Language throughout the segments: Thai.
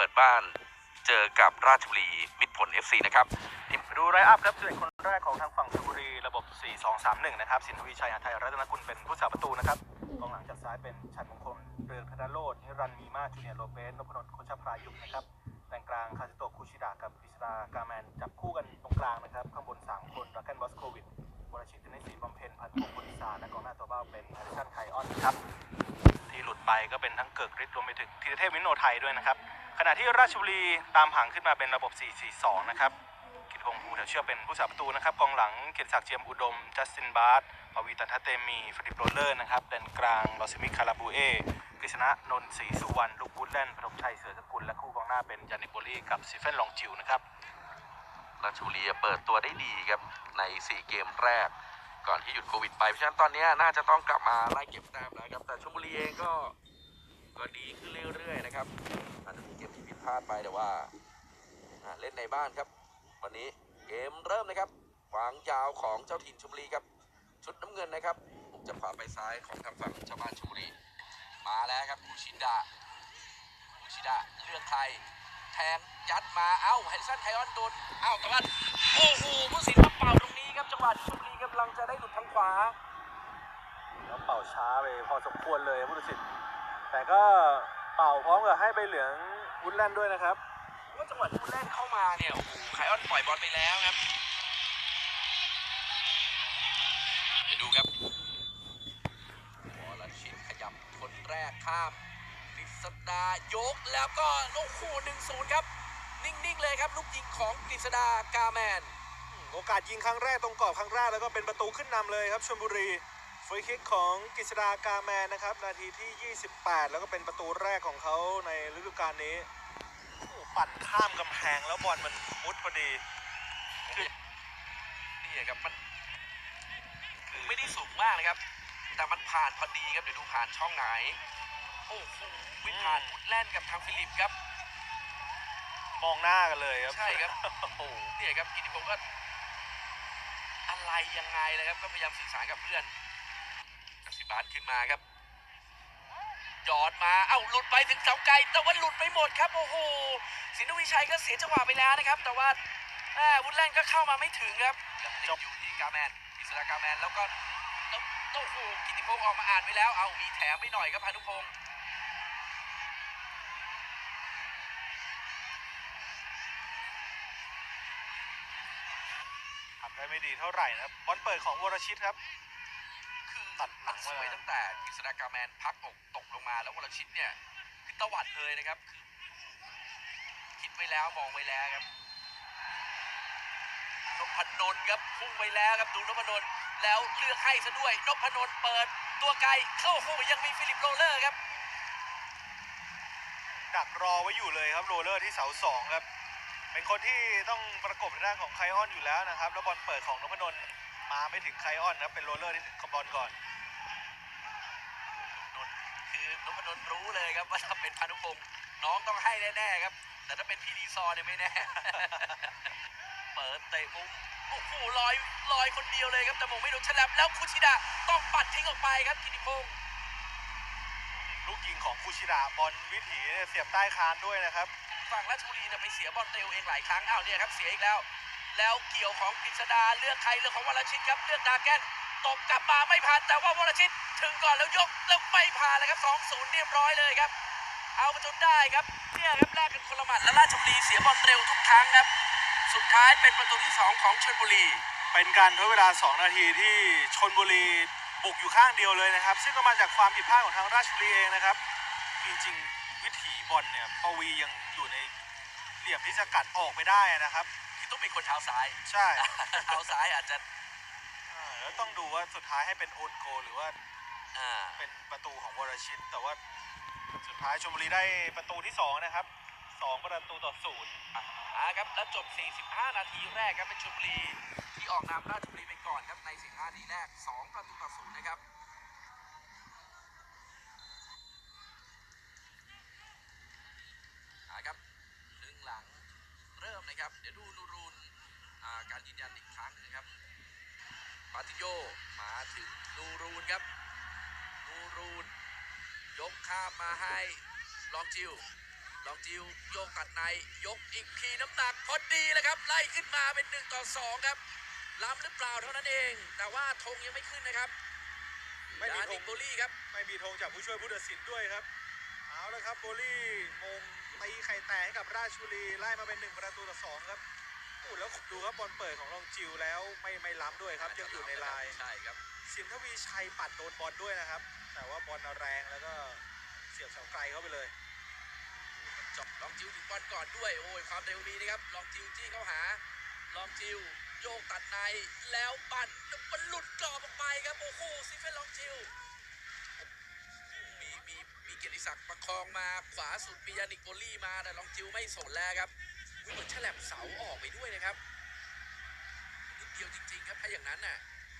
ปิดบ้านเจอกับราชบุรีมิตรผล FC นะครับมดูไรอัพครับเอ็ดคนแรกของทางฝั่งชลบุรีระบบ 4-2-3-1 นะครับ สินทวีชัยหาไทยรัตนกุลเป็นผู้สาประตูนะครับกองหลังจากซ้ายเป็นชัดมงคลเรืองธนโรจน์นิรันดร์มีมาจูเนียร์โลเปสนพนนท์โคชพรายุกนะครับแดงกลางคาซิโตคูชิดะกับกฤษดากาแมนจับคู่กันตรงกลางนะครับ ข้างบน 3 คนรักแกนบอสโควิดวรชิตธนศรีบำเพ็ญพันธุ์พงศ์บุญศาสตร์และกองหน้าตัวเบ้าเป็นอดิชันไคออนครับที่หลุดไปก็เป็นทั้งเกิกฤทธิ์รวมไปถึงธีรเทพวินโนไทยด้วยนะครับ ขณะที่ราชบุรีตามห่างขึ้นมาเป็นระบบ 4-4-2 นะครับกิตพงษ์ภูแถวเชื่อเป็นผู้สาประตูนะครับกองหลังเกียรติศักดิ์เจียมอุดม จัสตินบาร์ปวีตันทเตมีฟริปโรลเลอร์นะครับแดนกลางลอซิมิคาราบูเอกฤษณะนนท์ศรีสุวรรณลูกบุญแล่นปฐมชัยเสือสกุลและคู่กองหน้าเป็นยานิโบลีกับซิเฟนลองจิวนะครับราชบุรีเปิดตัวได้ดีครับใน 4 เกมแรก ก่อนที่หยุดโควิดไปเพราะฉะนั้นตอนนี้น่าจะต้องกลับมาไล่เก็บแต้มแล้วครับแต่ชลบุรีเองก็ก็ดีขึ้นเรื่อยๆนะครับ พลาดไปแต่ว่าเล่นในบ้านครับ วันนี้เกมเริ่มนะครับวางยาวของเจ้าถิ่นชลบุรีครับ ชุดน้ำเงินนะครับจะขวาไปซ้ายของทางฝั่งชาวบ้านชลบุรีมาแล้วครับคูชิดะคูชิดะเลือกใครแทงยัดมาเอ้าแฮนสันไคออนโดนเอ้าต่ว่าโอ้โหผู้สินมาเป่าตรงนี้ครับจังหวะที่ชลบุรีกำลังจะได้หลุดทางขวาแล้วเป่าช้าไปพอสมควรเลยผู้สินแต่ก็ เป่าพร้อมกับให้ใบเหลืองวุ้นแล่นด้วยนะครับว่าจังหวะที่ผู้เล่นเข้ามาเนี่ยโอ้โหไคออนปล่อยบอลไปแล้วครับเดี๋ยวดูครับวอลชิตขยับคนแรกข้ามกฤษดายกแล้วก็โอ้โหหนึ่งศูนย์ครับ นิ่งๆเลยครับลูกยิงของกฤษดากาแมน โอกาสยิงครั้งแรกตรงกรอบครั้งแรกแล้วก็เป็นประตูขึ้นนำเลยครับชลบุรี ฟรีคิกของกฤษดากาแมนนะครับ นาทีที่ 28 แล้วก็เป็นประตูแรกของเขาในฤดูกาลนี้โอ้โหปั่นข้ามกำแพงแล้วบอลมันมุดพอดีนี่ครับมันคือไม่ได้สูงมากนะครับ แต่มันผ่านพอดีครับ เดี๋ยวดูผ่านช่องไหน โอ้โหไม่ผ่านพุดแล่นกับทางฟิลิปครับ มองหน้ากันเลยครับ ใช่ครับโอ้โหเนี่ยครับกิติพงศ์ก็อะไรยังไงเลยครับ ก็พยายามสื่อสารกับเพื่อน สิบาทขึ้นมาครับยอดมา เอ้าหลุดไปถึงเสาไกล แต่ว่าหลุดไปหมดครับโอ้โหสินทวิชัยก็เสียจังหวะไปแล้วนะครับ แต่ว่าแม่วุฒแลนก็เข้ามาไม่ถึงครับจบอยู่ที่กาแมนอิสระกาแมนแล้วก็โอ้โหกิติพงศ์ออกมาอ่านไปแล้ว เอามีแถมไปหน่อยครับพานุพงศ์ทำได้ไม่ดีเท่าไหร่นะครับบอลเปิดของวรชิตครับ ตัดหลังมันสวยตั้งแต่กฤษฎากาแมนพักอกตกลงมาแล้ววรชิตเนี่ยคือตวัดเลยนะครับคือคิดไว้แล้วมองไว้แล้วครับนพนนท์ครับพุ่งไว้แล้วครับดูนพนนท์แล้วเลือกให้ซะด้วยนพนนท์เปิดตัวไกลเข้าโอ้โหยังมีฟิลิปโรเลอร์ครับ ดักรอไว้อยู่เลยครับโรเลอร์ที่เสาสองครับ เป็นคนที่ต้องประกบในด้านของไคออนอยู่แล้วนะครับ แล้วบอลเปิดของนพดลมาไม่ถึงไคออนนะครับเป็นโรเลอร์ที่ถึงบอลก่อน นพนนท์รู้เลยครับว่าถ้าเป็นพานุพงศ์น้องต้องให้แน่ๆครับ แต่ถ้าเป็นพี่ดีซอร์เนี่ยไม่แน่ เปิดเตะมุมโอ้โหลอยลอยคนเดียวเลยครับแต่มงไม่โดนฉลับแล้วคุชิดะต้องปัดทิ้งออกไปครับกิติพงศ์ลูกยิงของคูชิดะบอลวิถีเนี่ยเสียบใต้คานด้วยนะครับ ฝั่งราชบุรีเนี่ยไปเสียบอลเตลเองหลายครั้งอ้าวเนี่ยครับเสียอีกแล้ว แล้วเกี่ยวของกฤษดาเลือกใครเลือกของวรชิตครับเลือกดาแกน ตบกลับมาไม่ผ่านแต่ว่าวรชิตถึงก่อนแล้วยกแล้วไม่ผ่านเลยครับ 2-0 เรียบร้อยเลยครับ เอาไปจนได้ครับเนี่ยครับแลกกันคนละหมัดแล้วราชบุรีเสียบอลเร็วทุกครั้งครับ สุดท้ายเป็นประตูที่ 2 ของชลบุรี เป็นการทดเวลา 2 นาทีที่ชนบุรีบุกอยู่ข้างเดียวเลยนะครับ ซึ่งก็มาจากความผิดพลาดของทางราชบุรีเองนะครับ จริงๆ วิถีบอลเนี่ยปวียังอยู่ในเหลี่ยมที่จะกัดออกไปได้นะครับ คือต้องเป็นคนเท้าซ้าย ใช่ เท้าซ้ายอาจจะ เออแล้วต้องดูว่าสุดท้ายให้เป็นโอนโกหรือว่าอ่าเป็นประตูของวรชิต แต่ว่าสุดท้ายชลบุรีได้ประตูที่2นะครับ2ประตูต่อศูนย์อ่าครับแล้วจบ 45 นาทีแรกครับเป็นชลบุรีที่ออกนำราชบุรีไปก่อนครับใน 45 นาทีแรก 2 ประตูต่อศูนย์นะครับอ่าครับครึ่งหลังเริ่มนะครับ เดี๋ยวดูนูรูนอ่าการยืนยันอีกครั้งหนึงนะครับ ปาติโยมาถึงนูรูนครับ นูรูน ยกข้ามมาให้ลองจิวลองจิวโยกตัดในยกอีกทีน้ำหนักพอดีเลยครับ ไล่ขึ้นมาเป็นหนึ่งต่อสองครับล้ำหรือเปล่าเท่านั้นเอง แต่ว่าธงยังไม่ขึ้นนะครับไม่มียาธนิงกโบลี่ครับไม่มีธงจากผู้ช่วยผู้ตัดสินด้วยครับเอาละครับโบลี่มงตีไข่แตกให้กับราชบุรีไล่มาเป็นหนึ่งประตูต่อสองครับโอ้แล้ว ดูครับบอลเปิดของลองจิวแล้วไม่ไม่ล้ำด้วยครับ ยังอยู่ในลายใช่ครับสินทวีชัยปัดโดนบอลด้วยนะครับ แต่ว่าบอลแรงแล้วก็เสียบเสาไกลเข้าไปเลยจบลองจิวถึงบอลก่อนด้วยโอ้ยความเร็วมีนะครับลองจิวจี้เข้าหาลองจิวโยกตัดในแล้วปั่นแล้วมันหลุดกรอบออกไปครับโอ้โหซิเฟนลองจิวมีมีมีเกียรติศักดิ์ประคองมาขวาสุดมียานิกโบลี่มาแต่ลองจิวไม่สนแล้วครับอุ๊ย เหมือนฉลับเสาออกไปด้วยนะครับนิดเดียวจริง ๆ ครับถ้าอย่างนั้นน่ะ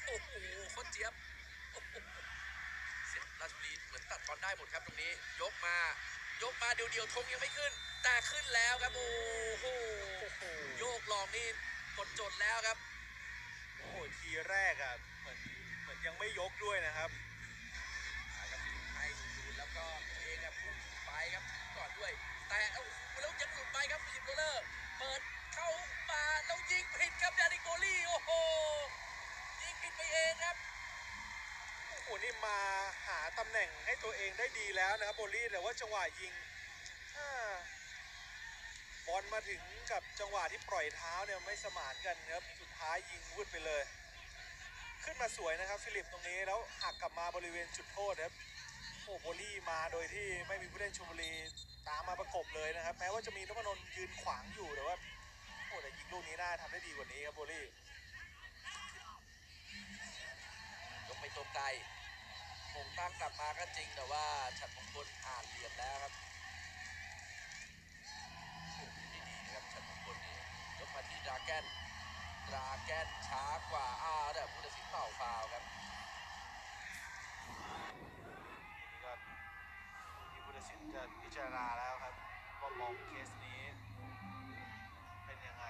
โอ้โหโคตรเจี๊ยบโอ้โหเสียราชบุรีเหมือนตัดบอลได้หมดครับตรงนี้ ยกมายกมาเดียวๆธงยังไม่ขึ้น แต่ขึ้นแล้วครับโอ้โหโยกลองนี่หมดจดแล้วครับโอ้โหทีแรกอะเหมือนเหมือนยังไม่ยกด้วยนะครับให้ดูแล้วก็ตัวเองครับพุ่งไปครับก่อนด้วย แต่โอ้โหแล้วยังหลุดไปครับฟิลิปโรเลอร์เปิดเข้ามาแล้วยิงผิดครับยานิโกลี่โอ้โหยิงผิดไปเองครับโอ้โหนี่มาหาตำแหน่งให้ตัวเองได้ดีแล้วนะครับโบลี่แต่ว่าจังหวะยิงบอลมาถึงกับจังหวะที่ปล่อยเท้าเนี่ยไม่สมานกันครับสุดท้ายยิงวุดไปเลย ขึ้นมาสวยนะครับฟิลิปตรงนี้แล้วหักกลับมาบริเวณจุดโทษครับโอ้โบลี่มาโดยที่ไม่มีผู้เล่นชลบุรี ตามมาประกบเลยนะครับ แม้ว่าจะมีนพนนยืนขวางอยู่แต่ว่าโอ้แต่ยิงลูกนี้น่าทำได้ดีกว่านี้ครับโบลี่ยกไปตรงไกลคงตั้งกลับมาก็จริงแต่ว่าฉัดมงคลอ่านเหลี่ยมแล้วครับดีๆนะครับฉัดมงคลนี่ยกมาที่ดราแกนดราแกนช้ากว่าอ้าวแต่ผู้ตัดสินเป่าฟาวครับ นี่ก็ที่ผู้ตัดสิน จะพิจารณาแล้วครับ ว่ามองเคสนี้ เป็นยังไง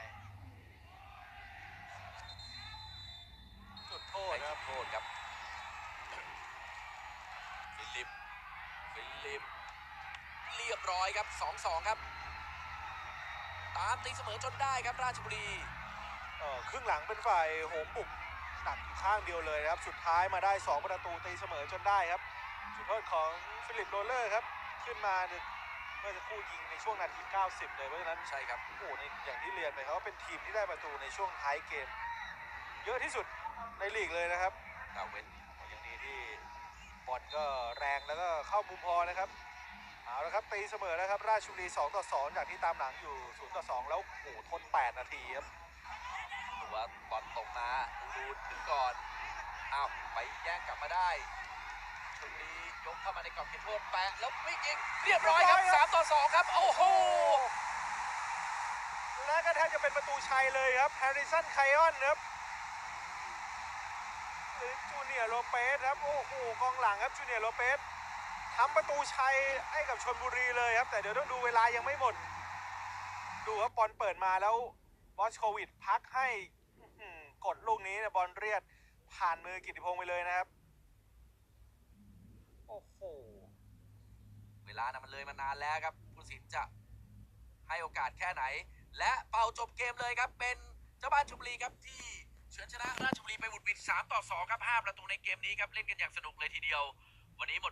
จุดโทษให้คจุรับดโทษครับ ฟิลิป ฟิลิป เรียบร้อยครับ 2-2 ครับ ตามตีเสมอจนได้ครับราชบุรีเอ่อครึ่งหลังเป็นฝ่ายโหมบุกหนักอยู่ข้างเดียวเลยนะครับ สุดท้ายมาได้ 2 ประตูตีเสมอจนได้ครับจุดโทษของฟิลิปโรลเลอร์ครับ ขึ้นมาเนี่ยเมื่อจะคู่ยิงในช่วงนาที 90 เลยเพราะฉะนั้นใช่ครับโอ้โหในอย่างที่เรียนไปเขาว่าเป็นทีมที่ได้ประตูในช่วงท้ายเกม เยอะที่สุดในลีกเลยนะครับดาวเวนอย่างดีที่บอลก็แรงแล้วก็เข้ามุมพอนะครับเอาละครับตีเสมอแล้วครับราชบุรี 2 ต่อ 2 จากที่ตามหลังอยู่ 0 ต่อ 2 แล้วโอ้โหทน 8 นาทีครับหรือว่าบอลตกมาดูดถึงก่อนอ้าวไปแย่งกลับมาได้ชลบุรียก เข้ามาในกรอบเขตโทษแปะแล้วไม่ยิงเรียบร้อยครับเรียบร้อยครับ3ต่อ2ครับ โอ้โห และก็แทบจะเป็นประตูชัยเลยครับแฮร์ริสันไคออนครับหรือจูเนียร์โลเปสครับ โอ้โหกองหลังครับจูเนียร์โลเปสทำประตูชัยให้กับชนบุรีเลยครับ แต่เดี๋ยวต้องดูเวลายังไม่หมด ดูครับบอลเปิดมาแล้วบอสโควิดพักให้อื้อหือกดลูกนี้เนี่ยบอลเรียดผ่านมือกิติพงศ์ไปเลยนะครับ โห เวลานะมันเลยมานานแล้วครับผู้สินจะให้โอกาสแค่ไหน และเป่าจบเกมเลยครับ เป็นเจ้าบ้านชลบุรีครับที่เฉือนชนะราชบุรีไปบุดบิด3ต่อ2ครับ5ประตูในเกมนี้ครับ เล่นกันอย่างสนุกเลยทีเดียว วันนี้หมดเว